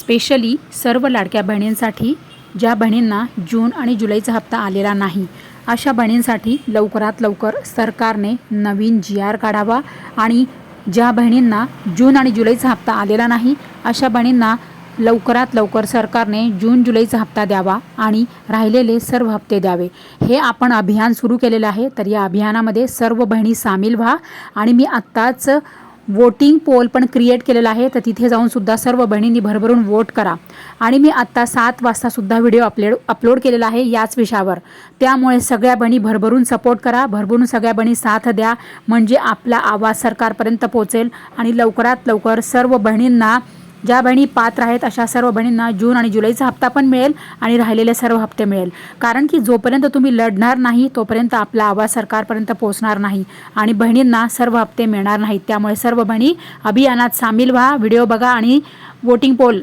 Specially सर्व लाडक्या बहिणींसाठी ज्या बहिणींना जून आणि जुलैचा हप्ता आलेला नाही अशा बहिणींसाठी लवकरात लवकर सरकारने नवीन जी आर काढावा आणि ज्या बहिणींना जून आणि जुलैचा हप्ता आलेला नाही अशा बहिणींना लवकरात लवकर सरकारने जून जुलैचा हप्ता द्यावा आणि राहिलेले सर्व हप्ते द्यावे. हे आपण अभियान सुरू केलेलं आहे तर या अभियानामध्ये सर्व बहिणी सामील व्हा आणि मी आत्ताच वोटिंग पोल पण क्रिएट केलेला आहे. तर तिथे जाऊन सुद्धा सर्व बहिणींनी भरभरून वोट करा. आणि मी आत्ता सात वाजता सुद्धा व्हिडिओ अपलोड अपलोड केलेला आहे याच विषयावर. त्यामुळे सगळ्या बहिणी भरभरून सपोर्ट करा. भरभरून सगळ्या बहिणी साथ द्या. म्हणजे आपला आवाज सरकारपर्यंत पोचेल आणि लवकरात लवकर सर्व बहिणींना ज्या बहिणी पात्र आहेत अशा सर्व बहिणींना जून आणि जुलैचा हप्ता पण मिळेल आणि राहिलेले सर्व हप्ते मिळेल. कारण की जोपर्यंत तुम्ही लढणार नाही तोपर्यंत आपला आवाज सरकारपर्यंत पोहोचणार नाही आणि बहिणींना सर्व हप्ते मिळणार नाहीत. त्यामुळे सर्व बहिणी अभियानात सामील व्हा व्हिडिओ बघा आणि वोटिंग पोल